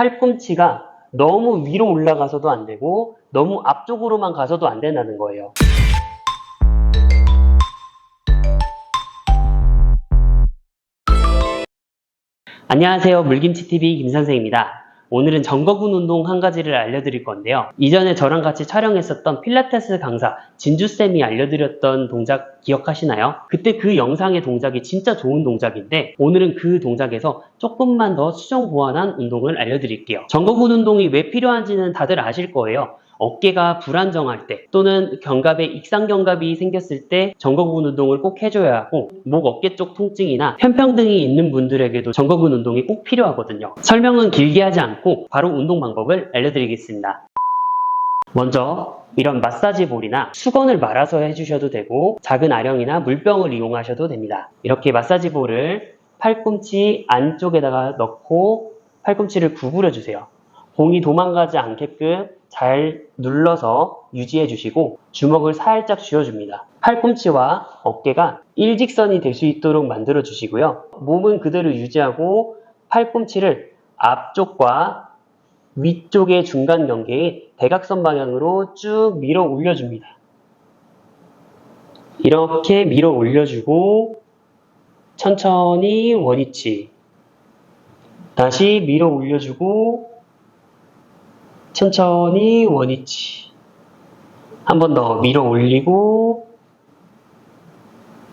팔꿈치가 너무 위로 올라가서도 안 되고 너무 앞쪽으로만 가서도 안 된다는 거예요. 안녕하세요. 물김치TV 김선생입니다. 오늘은 정거근 운동 한 가지를 알려드릴 건데요. 이전에 저랑 같이 촬영했었던 필라테스 강사 진주쌤이 알려드렸던 동작 기억하시나요? 그때 그 영상의 동작이 진짜 좋은 동작인데 오늘은 그 동작에서 조금만 더 수정 보완한 운동을 알려드릴게요. 정거근 운동이 왜 필요한지는 다들 아실 거예요. 어깨가 불안정할 때 또는 견갑에 익상견갑이 생겼을 때 정거근 운동을 꼭 해줘야 하고 목 어깨 쪽 통증이나 편평 등이 있는 분들에게도 정거근 운동이 꼭 필요하거든요. 설명은 길게 하지 않고 바로 운동 방법을 알려드리겠습니다. 먼저 이런 마사지 볼이나 수건을 말아서 해주셔도 되고 작은 아령이나 물병을 이용하셔도 됩니다. 이렇게 마사지 볼을 팔꿈치 안쪽에다가 넣고 팔꿈치를 구부려 주세요. 공이 도망가지 않게끔 잘 눌러서 유지해 주시고 주먹을 살짝 쥐어줍니다. 팔꿈치와 어깨가 일직선이 될 수 있도록 만들어 주시고요. 몸은 그대로 유지하고 팔꿈치를 앞쪽과 위쪽의 중간 경계에 대각선 방향으로 쭉 밀어 올려줍니다. 이렇게 밀어 올려주고 천천히 원위치 다시 밀어 올려주고 천천히 원위치 한 번 더 밀어 올리고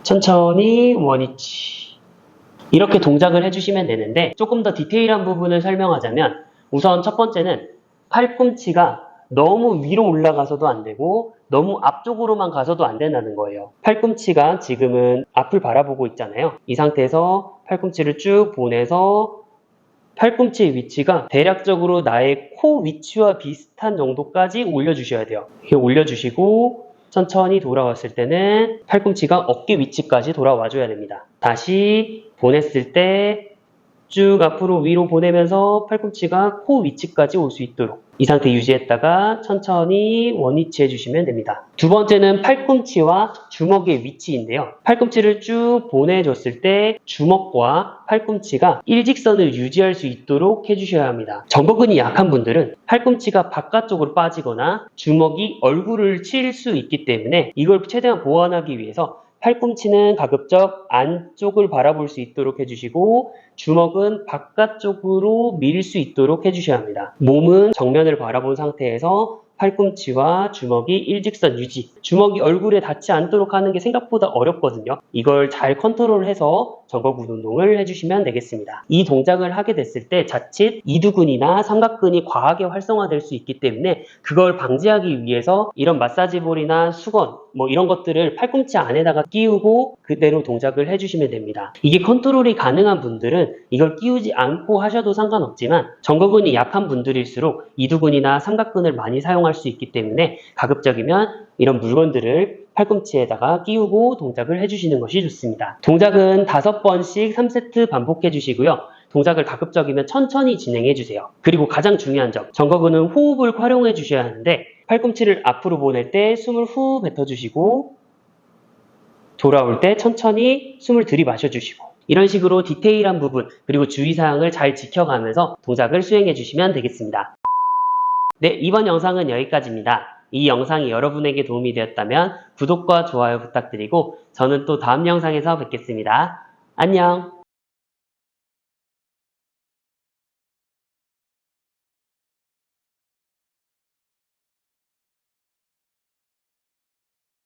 천천히 원위치 이렇게 동작을 해주시면 되는데 조금 더 디테일한 부분을 설명하자면 우선 첫 번째는 팔꿈치가 너무 위로 올라가서도 안 되고 너무 앞쪽으로만 가서도 안 된다는 거예요. 팔꿈치가 지금은 앞을 바라보고 있잖아요. 이 상태에서 팔꿈치를 쭉 보내서 팔꿈치의 위치가 대략적으로 나의 코 위치와 비슷한 정도까지 올려주셔야 돼요. 이렇게 올려주시고 천천히 돌아왔을 때는 팔꿈치가 어깨 위치까지 돌아와줘야 됩니다. 다시 보냈을 때 쭉 앞으로 위로 보내면서 팔꿈치가 코 위치까지 올 수 있도록 이 상태 유지했다가 천천히 원위치 해주시면 됩니다. 두 번째는 팔꿈치와 주먹의 위치인데요. 팔꿈치를 쭉 보내줬을 때 주먹과 팔꿈치가 일직선을 유지할 수 있도록 해주셔야 합니다. 정거근이 약한 분들은 팔꿈치가 바깥쪽으로 빠지거나 주먹이 얼굴을 칠 수 있기 때문에 이걸 최대한 보완하기 위해서 팔꿈치는 가급적 안쪽을 바라볼 수 있도록 해주시고 주먹은 바깥쪽으로 밀 수 있도록 해주셔야 합니다. 몸은 정면을 바라본 상태에서 팔꿈치와 주먹이 일직선 유지. 주먹이 얼굴에 닿지 않도록 하는 게 생각보다 어렵거든요. 이걸 잘 컨트롤해서 정거근 운동을 해주시면 되겠습니다. 이 동작을 하게 됐을 때 자칫 이두근이나 삼각근이 과하게 활성화될 수 있기 때문에 그걸 방지하기 위해서 이런 마사지볼이나 수건 뭐 이런 것들을 팔꿈치 안에다가 끼우고 그대로 동작을 해주시면 됩니다. 이게 컨트롤이 가능한 분들은 이걸 끼우지 않고 하셔도 상관없지만 정거근이 약한 분들일수록 이두근이나 삼각근을 많이 사용 할 수 있기 때문에 가급적이면 이런 물건들을 팔꿈치에다가 끼우고 동작을 해주시는 것이 좋습니다. 동작은 다섯 번씩 3세트 반복해 주시고요. 동작을 가급적이면 천천히 진행해 주세요. 그리고 가장 중요한 점, 정거근은 호흡을 활용해 주셔야 하는데 팔꿈치를 앞으로 보낼 때 숨을 후 뱉어 주시고 돌아올 때 천천히 숨을 들이마셔 주시고 이런 식으로 디테일한 부분 그리고 주의사항을 잘 지켜가면서 동작을 수행해 주시면 되겠습니다. 네, 이번 영상은 여기까지입니다. 이 영상이 여러분에게 도움이 되었다면 구독과 좋아요 부탁드리고 저는 또 다음 영상에서 뵙겠습니다. 안녕!